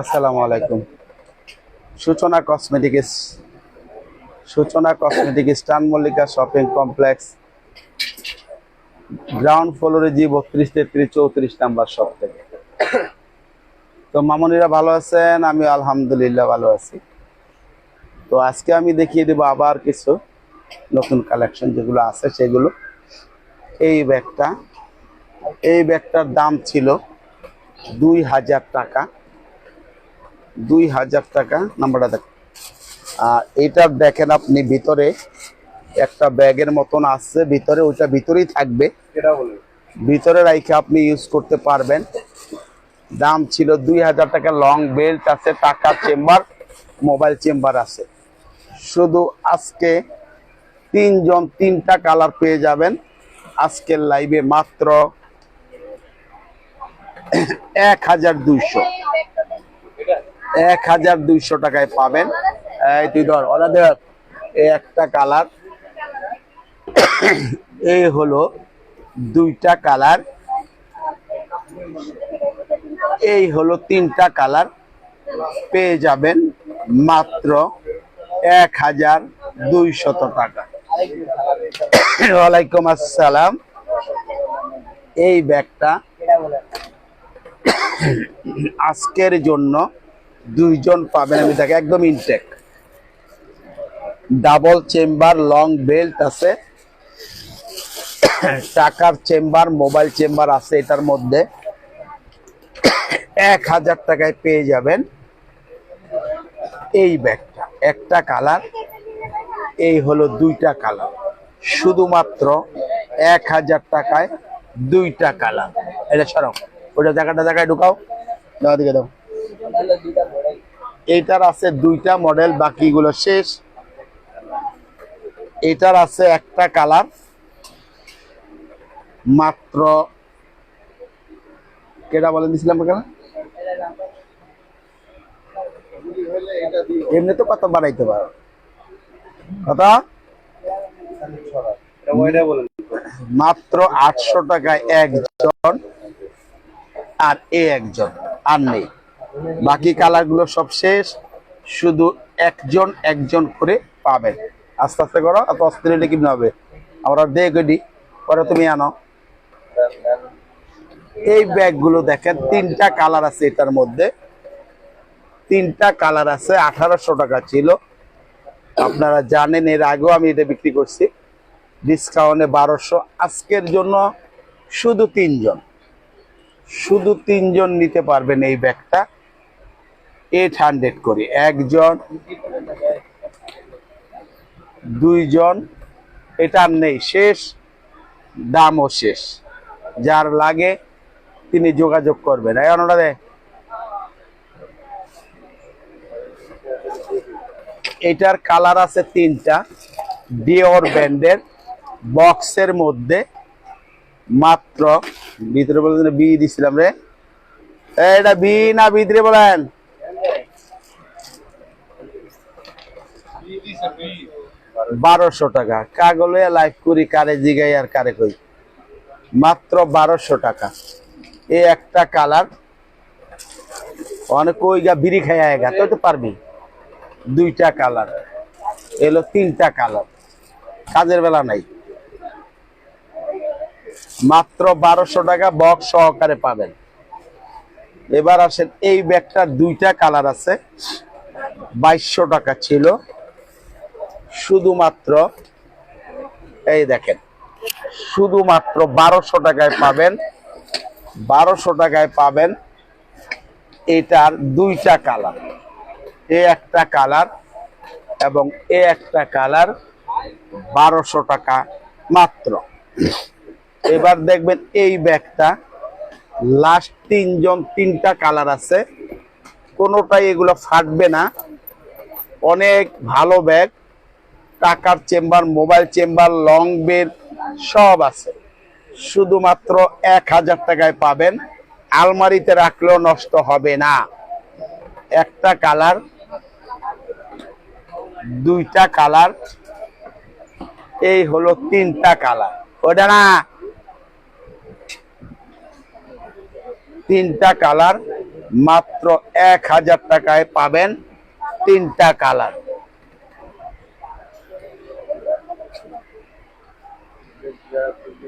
আসসালামু আলাইকুম। Suchana cosmetics. Suchana cosmetic স্টান মল্লিকা শপিং কমপ্লেক্স। গ্রাউন্ড ফ্লোরে জি বত্রিশ, তেত্রিশ, চৌত্রিশ নাম্বার শপ থেকে। তো মামনিরা ভালো আছেন? আমি আলহামদুলিল্লাহ ভালো আছি। তো আজকে আমি দেখিয়ে দেবো আবার কিছু নতুন কালেকশন যেগুলো আছে সেগুলো। এই ব্যাগটা, এই ব্যাগটার দাম ছিল দুই হাজার টাকা। দুই হাজার টাকা নাম্বারটা দেখ। আর এটা দেখেন আপনি ভিতরে একটা ব্যাগের মতন আসছে ভিতরে ওইটা ভিতরেই থাকবে। ভিতরে রাইখে আপনি ইউজ করতে পারবেন। দাম ছিল দুই হাজার টাকা লং বেল্ট আছে টাকা চেম্বার মোবাইল চেম্বার আছে। শুধু আজকে তিনজন তিনটা কালার পেয়ে যাবেন। আজকের লাইভে মাত্র এক হাজার দুইশো। এক হাজার দুইশো টাকায় পাবেন। তুই ধর ওরা দেখ একটা কালার। এই হলো দুইটা কালার। এই হলো তিনটা কালার। পেয়ে যাবেন মাত্র এক হাজার দুইশত টাকা। ওয়ালাইকুম আসসালাম। এই ব্যাগটা আজকের জন্য দুইজন পাবেন, আমি দেখে একদম intact double chamber long belt আছে। টাকার চেম্বার মোবাইল চেম্বার আছে এটার মধ্যে। এক হাজার টাকায় পেয়ে যাবেন এই ব্যাগটা। একটা কালার, এই হলো দুইটা কালার। শুধুমাত্র এক হাজার টাকায় দুইটা কালার। এটা সরাও ওটা জায়গাটা জায়গায় ঢুকাও। দাও দিকে দাও। এইটার আছে দুইটা মডেল বাকিগুলো শেষ। এটার আছে একটা কালার মাত্র কেটা বলে দিছিলাম কেন এমনি তো কত বাড়াইতে পারো। কত? মাত্র আটশো টাকায় একজন আর এ একজন, আর নেই। বাকি কালারগুলো সব শেষ, শুধু একজন একজন করে পাবেন। আস্তে আস্তে করো, এত অস্থির হলে কিনে হবে? আমরা দেখি পরে তুমি আনো। এই ব্যাগগুলো দেখেন, তিনটা কালার আছে এটার মধ্যে। তিনটা কালার আছে, আঠারোশো টাকা ছিল। আপনারা জানেন, এর আগেও আমি এটা বিক্রি করছি। ডিসকাউন্টে বারোশো, আজকের জন্য শুধু তিনজন। শুধু তিনজন নিতে পারবেন এই ব্যাগটা। এইট হান্ড্রেড করে। একজন, দুইজন, এটা নেই, শেষ, দামও শেষ। যার লাগে তিনি যোগাযোগ করবেন। এই অনটা দে। এটার কালার আছে তিনটা ডিওর ব্যান্ডের বক্সের মধ্যে মাত্র ভিতরে বলতে বি দিছিলাম রে। এটা বি না ভিতরে বলেন? বারোশো টাকা। কাগলে লাইভ করি, কারে জিগাই আর কারে কই। মাত্র বারোশো টাকা। এই একটা কালার অনেক ওই গা বিড়ি খাই আয়গা তো তো পারবি। দুইটা কালার এলো তিনটা কালার কাজের বেলা নাই। মাত্র বারোশো টাকা বক্স সহকারে পাবেন। এবার আসেন, এই ব্যাগটার দুইটা কালার আছে। বাইশশো টাকা ছিল। শুধুমাত্র, এই দেখেন, শুধুমাত্র বারোশো টাকায় পাবেন। বারোশো টাকায় পাবেন এটার দুইটা কালার এ একটা কালার এবং এ একটা কালার বারোশো টাকা মাত্র। এবার দেখবেন এই ব্যাগটা লাস্ট তিনজন, তিনটা কালার আছে। কোনোটাই এগুলো ফাটবে না। অনেক ভালো ব্যাগ। টাকার chamber, mobile chamber long belt সব আছে। শুধুমাত্র এক হাজার টাকায় পাবেন। আলমারিতে রাখলেও নষ্ট হবে না। একটা কালার দুইটা কালার এই হলো তিনটা কালার ওটা না তিনটা কালার, মাত্র এক হাজার টাকায় পাবেন তিনটা কালার।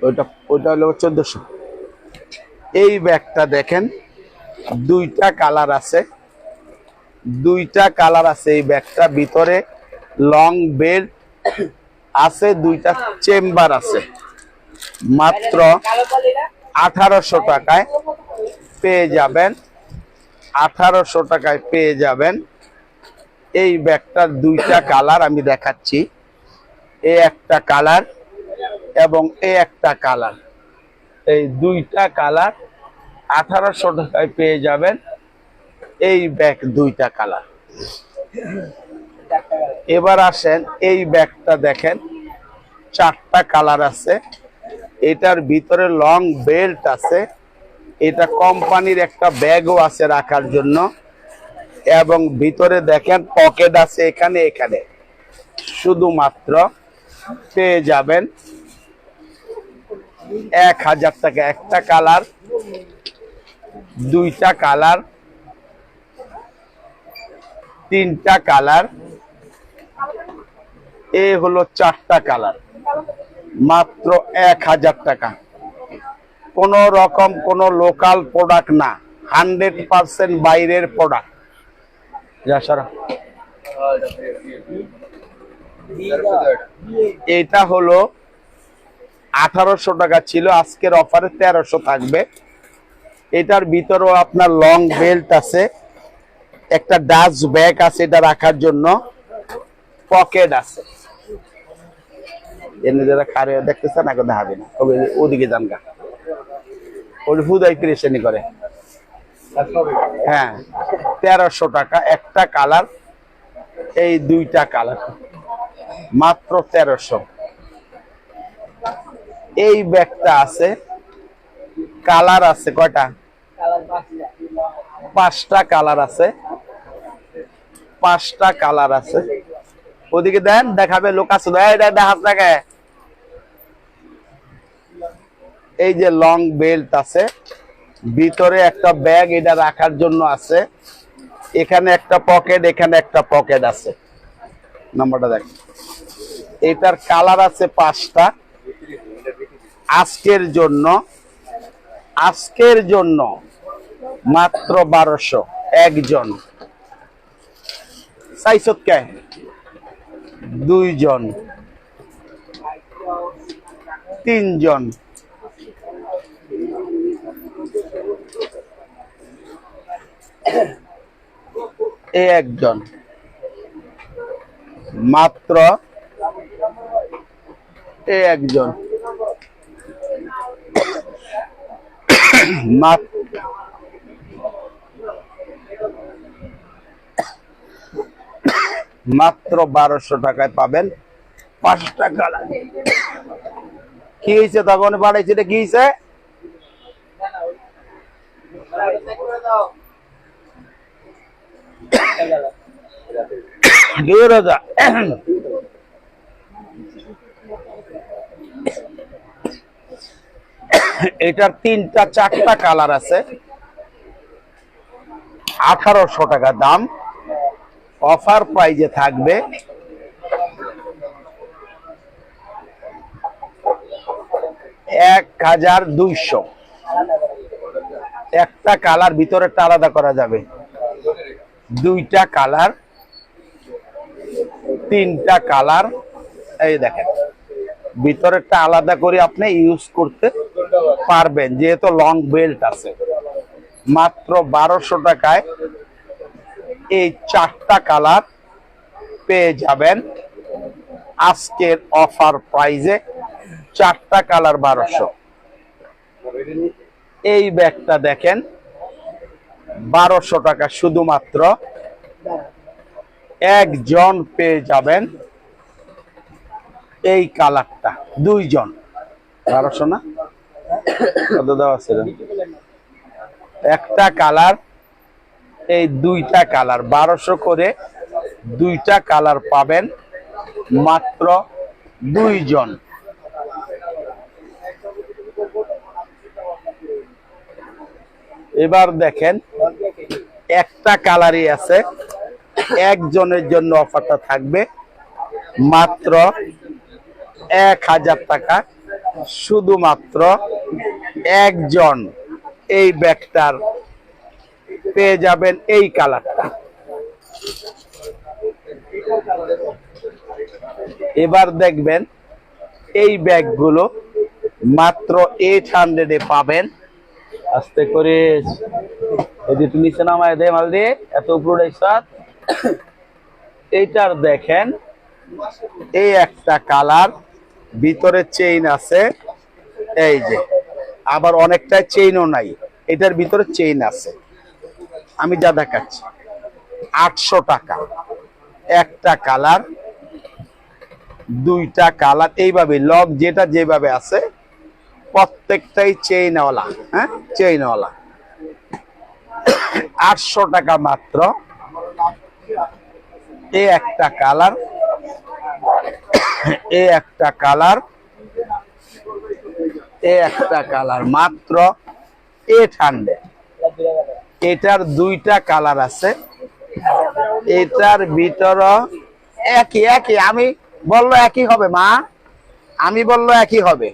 ওইটা ওইটা হলো চোদ্দশো। এই ব্যাগটা দেখেন, দুইটা কালার আছে। দুইটা কালার আছে এই ব্যাগটা, ভিতরে লং বেল্ট আছে, দুইটা চেম্বার আছে। মাত্র আঠারোশো টাকায় পেয়ে যাবেন। আঠারোশো টাকায় পেয়ে যাবেন। এই ব্যাগটার দুইটা কালার আমি দেখাচ্ছি। এ একটা কালার এবং এ একটা কালার। এই দুইটা কালার আঠারোশো টাকায় পেয়ে যাবেন। এই ব্যাগ দুইটা কালার। এবার আসেন, এই ব্যাগটা দেখেন। চারটা কালার আছে। এটার ভিতরে লং বেল্ট আছে। এটা কোম্পানির একটা ব্যাগও আছে রাখার জন্য। এবং ভিতরে দেখেন পকেট আছে এখানে এখানে। শুধুমাত্র পেয়ে যাবেন এক হাজার টাকা। একটা কালার, দুইটা কালার, তিনটা কালার। এ হলো চারটা কালার। মাত্র এক হাজার টাকা। কোন রকম কোন লোকাল প্রোডাক্ট না। হান্ড্রেড পার্সেন্ট বাইরের প্রোডাক্ট যা সারা। এটা হলো আঠারোশো টাকা ছিল আজকের অফারে তেরোশো থাকবে। এটার ভিতরেও আপনার লং বেল্ট আছে একটা ডাস্ট ব্যাগ আছে এটা রাখার জন্য পকেট আছে। এনে যারা খারে দেখাবে না। তবে ওদিকে যান গা। ওই হুদাই পেরেশানি করে। হ্যাঁ তেরোশো টাকা, একটা কালার এই দুইটা কালার মাত্র তেরোশো। এই ব্যাগটা আছে কালার আছে কয়টা? পাঁচটা কালার আছে। পাঁচটা কালার আছে। ওদিকে দেন, দেখাবে লোক আছে। দেখাস দেখে এই যে লং বেল্ট আছে, ভিতরে একটা ব্যাগ এটা রাখার জন্য আছে। এখানে একটা পকেট এখানে একটা পকেট আছে। নাম্বারটা দেখ। এটার কালার আছে পাঁচটা। আজকের জন্য আজকের জন্য মাত্র বারোশো একজন। কে? দুইজন। তিনজন। এ একজন। মাত্র এ একজন। মাত্র বারোশো টাকায় পাবেন পাঁচটা টাকা কি হয়েছে তখন? বাড়াইছে কি হয়েছে? এটার তিনটা, চারটা কালার আছে। আঠারোশো টাকা দাম। অফার প্রাইজে থাকবে। এক হাজার দুইশো। একটা কালার ভিতরেরটা আলাদা করা যাবে। দুইটা কালার, তিনটা কালার। এই দেখেন, ভিতরেরটা আলাদা করে আপনি ইউজ করতে পারবেন, যেহেতু লং বেল্ট আছে। মাত্র বারোশো টাকায় এই চারটা কালার পেয়ে যাবেন আজকের অফার প্রাইজে চারটা কালার বারোশো। এই ব্যাগটা দেখেন বারোশো টাকা শুধুমাত্র একজন পেয়ে যাবেন এই কালারটা, দুইজন। বারোশো না? কত দেওয়া ছিল একটা কালার, এই দুইটা কালার। বারোশো করে দুইটা কালার পাবেন মাত্র দুইজন। এবার দেখেন, একটা কালারই আছে, একজনের জন্য অফারটা থাকবে, মাত্র এক হাজার টাকা। শুধুমাত্র একজন এই ব্যাগটার পেয়ে যাবেন এই কালারটা এবার দেখবেন, এই ব্যাগগুলো মাত্র এইট হান্ড্রেডে পাবেন। আস্তে করে তুমি নিচে নামায় দে মাল দিয়ে এত উপরে সাত এইটার দেখেন, এই একটা কালার, ভিতরে চেইন আছে। এই যে, আবার অনেকটা চেইনও নাই। এটার ভিতরে চেইন আছে। আমি যা দেখাচ্ছি, আটশো টাকা। একটা কালার, দুইটা কালার, এইভাবে, লক যেটা যেভাবে আছে প্রত্যেকটাই চেইনওয়ালা হ্যাঁ? চেইনওয়ালা আটশো টাকা মাত্র। এ একটা কালার। এ একটা কালার। এ একটা কালার মাত্র এইট হান্ড্রেড এটার দুইটা কালার আছে। এটার ভিতর একই একই। আমি বলল একই হবে, মা। আমি বলল একই হবে।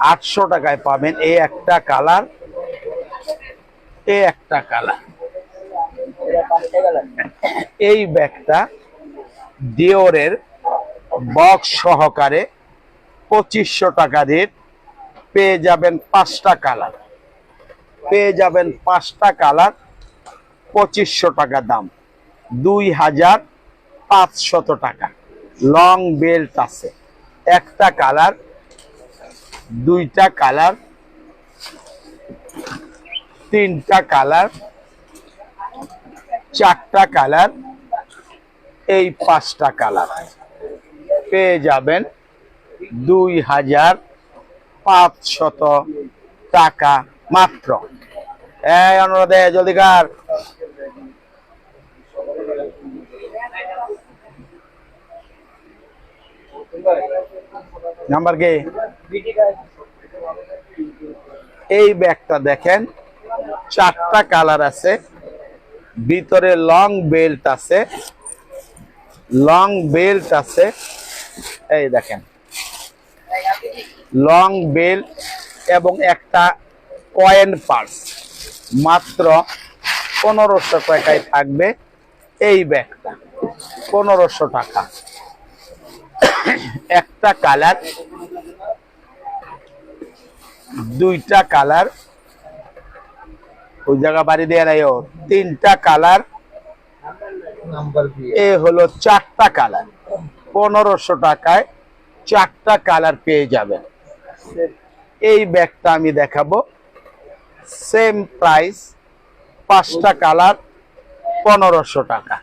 আটশো টাকায় পাবেন এই একটা কালার, এই একটা কালার। এই ব্যাগটা ডিওরের বক্স সহকারে পঁচিশশো টাকা রেট পেয়ে যাবেন পাঁচটা কালার। পেয়ে যাবেন পাঁচটা কালার পঁচিশশো টাকা দাম। দুই হাজার পাঁচশত টাকা। লং বেল্ট আছে। একটা কালার, দুইটা কালার, তিনটা কালার, চারটা কালার, এই পাঁচটা কালার। পেয়ে যাবেন দুই হাজার পাঁচশত টাকা মাত্র। এই অনুরোধে জলদিকার নাম্বার কি? এই ব্যাগটা দেখেন, চারটা কালার আছে, ভিতরে লং বেল্ট আছে লং বেল্ট আছে, এই দেখেন লং বেল্ট এবং একটা কয়েন পার্স মাত্র পনেরোশো টাকায় থাকবে এই ব্যাগটা, পনেরোশো টাকা। একটা কালার দুইটা কালার। ওই জায়গা বাড়ি দিয়ে নাই ও। তিনটা কালার। এ হলো চারটা কালার। পনেরোশো টাকায় চারটা কালার পেয়ে যাবেন। এই ব্যাগটা আমি দেখাবো। সেম প্রাইস পাঁচটা কালার পনেরোশো টাকা।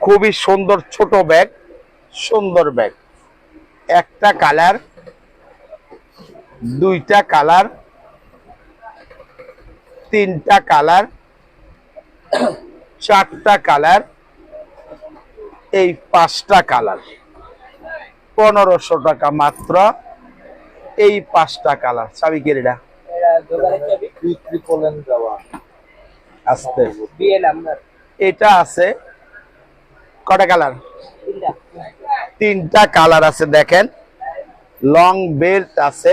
খুবই সুন্দর ছোট ব্যাগ। সুন্দর ব্যাগ। একটা কালার দুইটা কালার তিনটা কালার চারটা কালার এই পাঁচটা কালার। পনেরোশো টাকা মাত্র এই পাঁচটা কালার। চাবি কেরিডা আসতে। এটা আছে কটা কালার? তিনটা কালার আছে, দেখেন। লং বেল্ট আছে,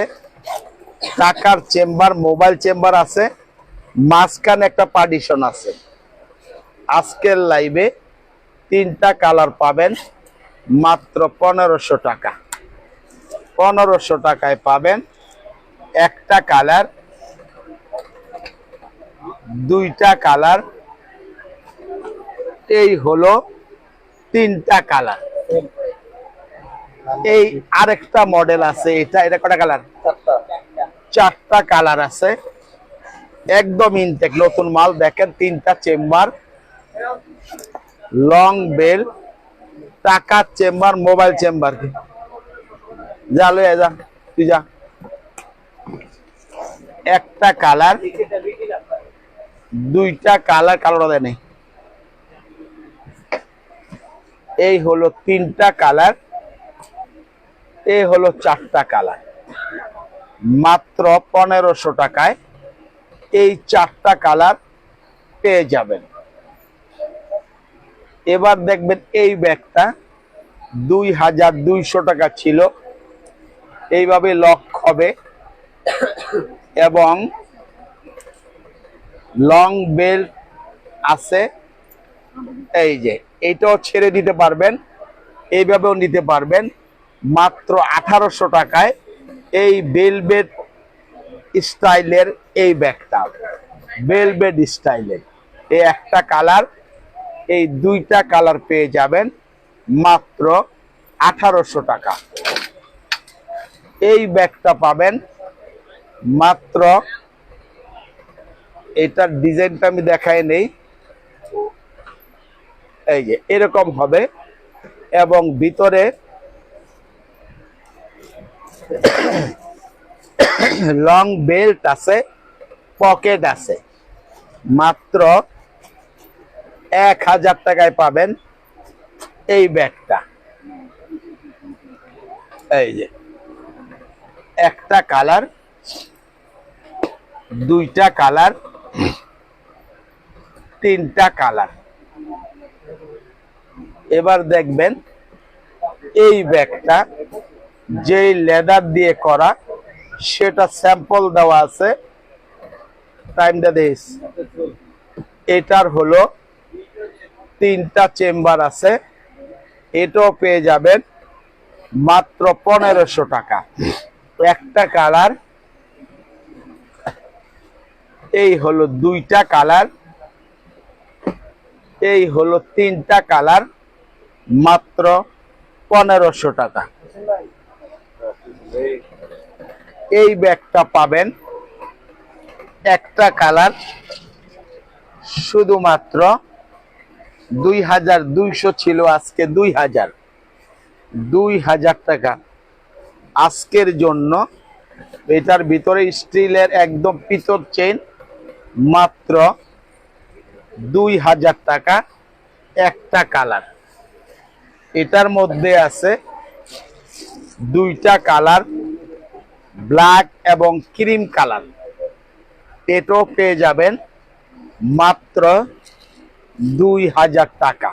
টাকার চেম্বার, মোবাইল চেম্বার আছে, মাঝখানে একটা পার্টিশন আছে। আজকের লাইভে তিনটা কালার পাবেন, মাত্র পনেরোশো টাকা। পনেরোশো টাকায় পাবেন একটা কালার, দুইটা কালার। এই হলো তিনটা কালার। এই আরেকটা মডেল আছে, এটা এটা কটা কালার চারটা কালার আছে। একদম ইনটেক নতুন মাল, দেখেন তিনটা চেম্বার লং বেল টাকার চেম্বার মোবাইল চেম্বার কি? যা, লয়ে যা, তুই যা। একটা কালার দুইটা কালার কালার দেয় এই হলো তিনটা কালার এই হলো চারটা কালার। মাত্র পনেরোশো টাকায় এই চারটা কালার পেয়ে যাবেন। এবার দেখবেন এই ব্যাগটা দুই হাজার দুইশো টাকা ছিল। এইভাবে লক হবে এবং লং বেল্ট আছে। এই যে এইটাও ছেড়ে দিতে পারবেন, এইভাবেও নিতে পারবেন। মাত্র আঠারোশো টাকায় এই বেলবেট স্টাইলের এই ব্যাগটা। বেলবেট স্টাইলের। এই একটা কালার, এই দুইটা কালার পেয়ে যাবেন মাত্র আঠারোশো টাকা। এই ব্যাগটা পাবেন মাত্র, এটার ডিজাইনটা আমি দেখাই নেই। এই যে, এরকম হবে। এবং ভিতরে লং বেল্ট আছে পকেট আছে। মাত্র এক হাজার টাকায় পাবেন এই ব্যাগটা। এই যে, একটা কালার, দুইটা কালার, তিনটা কালার। এবার দেখবেন এই ব্যাগটা যেই লেদার দিয়ে করা, সেটা স্যাম্পল দেওয়া আছে। টাইমটা দিস এটার হলো তিনটা চেম্বার আছে। এটাও পেয়ে যাবেন মাত্র পনেরোশো টাকা। একটা কালার, এই হলো দুইটা কালার, এই হলো তিনটা কালার, মাত্র পনেরোশো টাকা। এই ব্যাগটা পাবেন। একটা কালার, শুধুমাত্র দুই হাজার দুইশো ছিল আজকে দুই হাজার। দুই হাজার টাকা। আজকের জন্য এটার ভিতরে স্টিলের একদম পিতর চেন মাত্র দুই হাজার টাকা। একটা কালার। এটার মধ্যে আছে দুইটা কালার, ব্ল্যাক এবং ক্রিম কালার। এটাও পেয়ে যাবেন মাত্র দুই হাজার টাকা।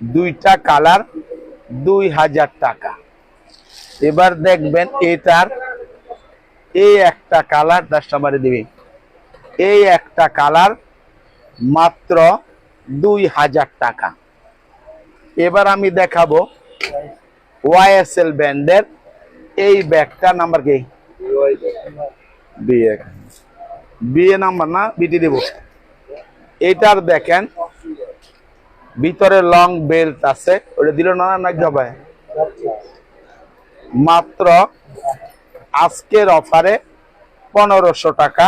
দুইটা কালার, দুই হাজার টাকা। এবার দেখবেন এটার এই একটা কালার দশটা বারে দিবি। এই একটা কালার মাত্র দুই হাজার টাকা। এবার আমি দেখাবো ওয়াইএসএল ব্যান্ডের এই ব্যাগটা নাম্বার কি? বিএ বিএ নাম্বার না? বিটি দেব। এটার দেখেন, ভিতরে লং বেল্ট আছে। ওটা দিল না না হবে মাত্র আজকের অফারে পনেরোশো টাকা।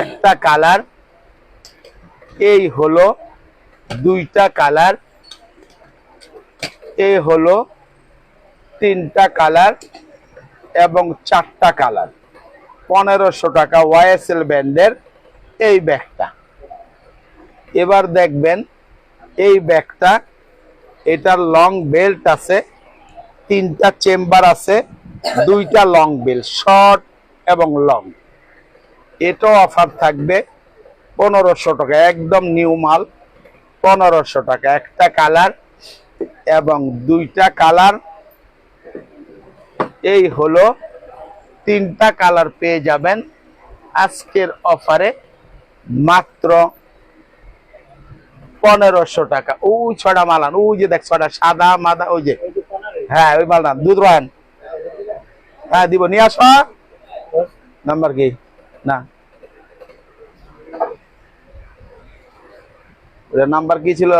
একটা কালার, এই হলো দুইটা কালার, এই হলো তিনটা কালার এবং চারটা কালার। পনেরোশো টাকা ওয়াইএসএল ব্যান্ডের এই ব্যাগটা। এবার দেখবেন, এই ব্যাগটা, এটার লং বেল্ট আছে, তিনটা চেম্বার আছে, দুইটা লং বেল্ট শর্ট এবং লং এটাও অফার থাকবে পনেরোশো টাকা, একদম নিউ মাল, পনেরোশো টাকা। একটা কালার এবং দুইটা কালার এই হলো তিনটা কালার পেয়ে যাবেন। আজকের অফারে মাত্র পনেরোশো টাকা। ওই ছটা মালান ওই যে দেখ ছটা সাদা, মাদা, ওই যে। হ্যাঁ ওই মালটা দুধ রান। হ্যাঁ দিব, নিয়ে আস। নাম্বার কি? না। নাম্বার কি ছিল?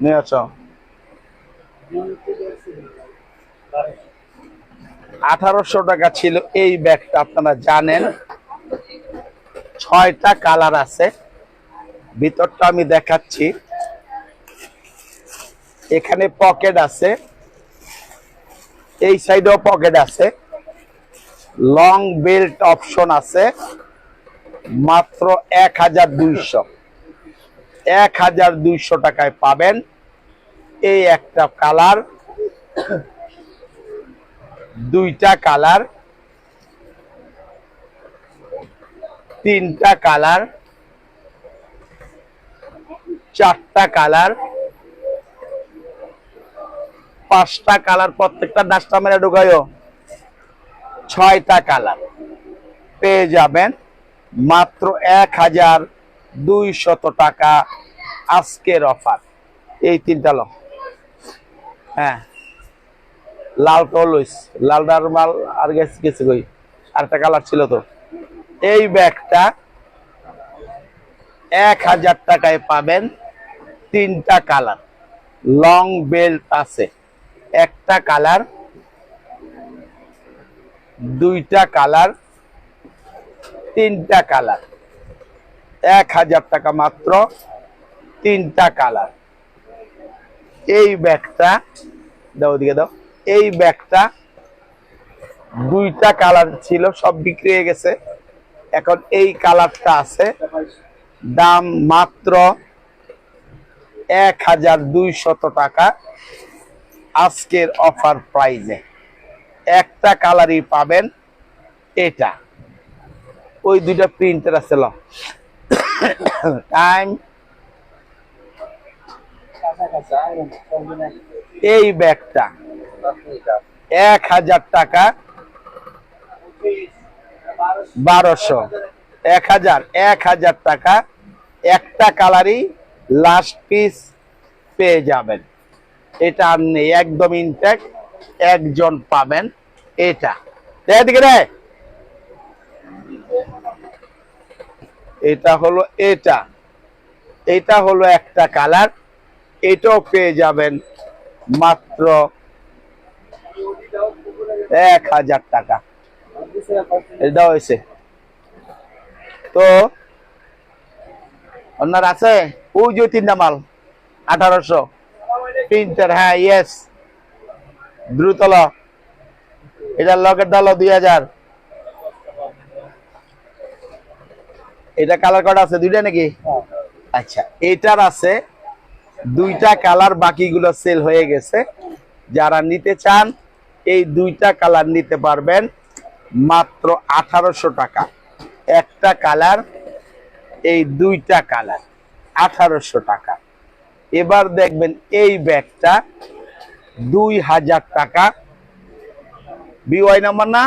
নিয়ে আস। আঠারোশো টাকা ছিল এই ব্যাগটা, আপনারা জানেন। ছয়টা কালার আছে। ভিতরটা আমি দেখাচ্ছি। এখানে পকেট আছে। এই সাইডেও পকেট আছে। লং বেল্ট অপশন আছে। মাত্র এক হাজার দুইশো। এক হাজার দুইশো টাকায় পাবেন। এই একটা কালার। দুইটা কালার, তিনটা কালার, চারটা কালার, পাঁচটা কালার, প্রত্যেকটা ডাস্টা মেরে ঢুকাইও। ছয়টা কালার পেয়ে যাবেন মাত্র এক হাজার দুইশত টাকা আজকের অফার। এই তিনটা লো। হ্যাঁ। লাল কলইস লালদার মাল আর গেছে গেছে কই? আরেকটা কালার ছিল তো। এই ব্যাগটা এক হাজার টাকায় পাবেন তিনটা কালার। লং বেল্ট আছে। একটা কালার, দুইটা কালার, তিনটা কালার। এক হাজার টাকা মাত্র, তিনটা কালার। এই ব্যাগটা দাও দিকে দাও। এই ব্যাগটা দুইটা কালার ছিল, সব বিক্রি হয়ে গেছে। এখন এই কালারটা আছে। দাম মাত্র এক হাজার দুইশত টাকা। আজকের অফার প্রাইজে একটা কালারই পাবেন এটা। ওই দুইটা প্রিন্টার আছে ল টাইম এই ব্যাগটা। এক হাজার টাকা। বারোশো। এক হাজার এক হাজার টাকা। একটা কালারই লাস্ট পিস পেয়ে যাবেন। এটা আর নেই, একদম ইনটেক একজন পাবেন এটা। এটা হলো এটা। এটা হলো একটা কালার। এটাও পেয়ে যাবেন মাত্র এক হাজার টাকা। এটা হয়েছে। তো আপনার আছে? ওই যে তিনটা মাল আঠারোশো। প্রিন্টার হ্যাঁ ইয়েস দ্রুত ল এটা লকেট ডালো দুই হাজার। এটা কালার কটা আছে দুইটা নাকি? আচ্ছা এটার আছে দুইটা কালার বাকিগুলো সেল হয়ে গেছে। যারা নিতে চান, এই দুইটা কালার নিতে পারবেন মাত্র আঠারোশো টাকা। একটা কালার, এই দুইটা কালার, আঠারোশো টাকা। এবার দেখবেন এই ব্যাগটা দুই হাজার টাকা। বিওয়াই নাম্বার না?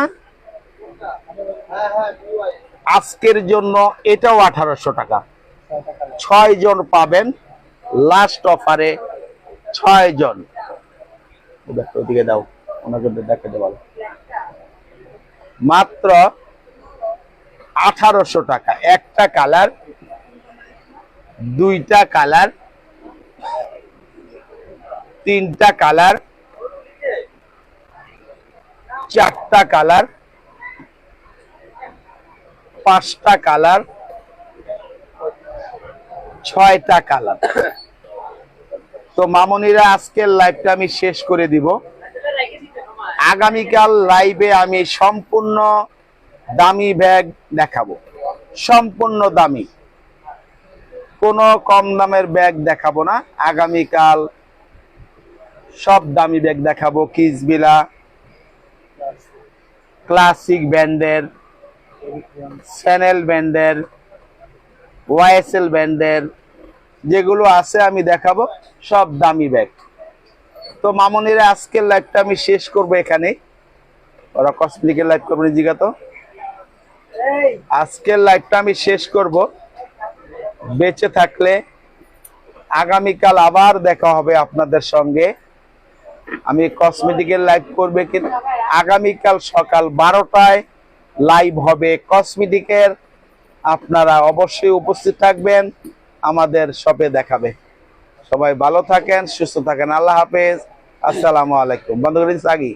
আজকের জন্য এটাও আঠারোশো টাকা। ছয় জন পাবেন। লাস্ট অফারে ছয় জন। দেখো ওদিকে দাও ওনাকে দেখাতে বলো। মাত্র আঠারোশো টাকা। একটা কালার দুইটা কালার তিনটা কালার চারটা কালার পাঁচটা কালার ছয়টা কালার। তো মামনিরা আজকের লাইভটা আমি শেষ করে দিব। আগামীকাল লাইভে আমি সম্পূর্ণ দামি ব্যাগ দেখাবো। সম্পূর্ণ দামি। কোনো কম দামের ব্যাগ দেখাবো না। আগামীকাল সব দামি ব্যাগ দেখাবো। কিসবিলা ক্লাসিক ব্যান্ডের স্যানেল ব্যান্ডের ওয়াইএসএল ব্যান্ডের যেগুলো আছে আমি দেখাবো, সব দামি ব্যাগ তো মামনিরা আজকের লাইভটা আমি শেষ করব এখানে ওরা কসমেটিকের লাইভ করব জিজ্ঞাত আজকের লাইভটা আমি শেষ করব। বেঁচে থাকলে আগামীকাল আবার দেখা হবে আপনাদের সঙ্গে। আমি কসমেটিকের লাইভ করবে কিন্তু আগামীকাল সকাল বারোটায় লাইভ হবে। কসমেটিকের আপনারা অবশ্যই উপস্থিত থাকবেন। আমাদের শপে দেখাবে। সবাই ভালো থাকেন সুস্থ থাকেন। আল্লাহ হাফেজ। আসসালামু আলাইকুম। বন্ধু আগে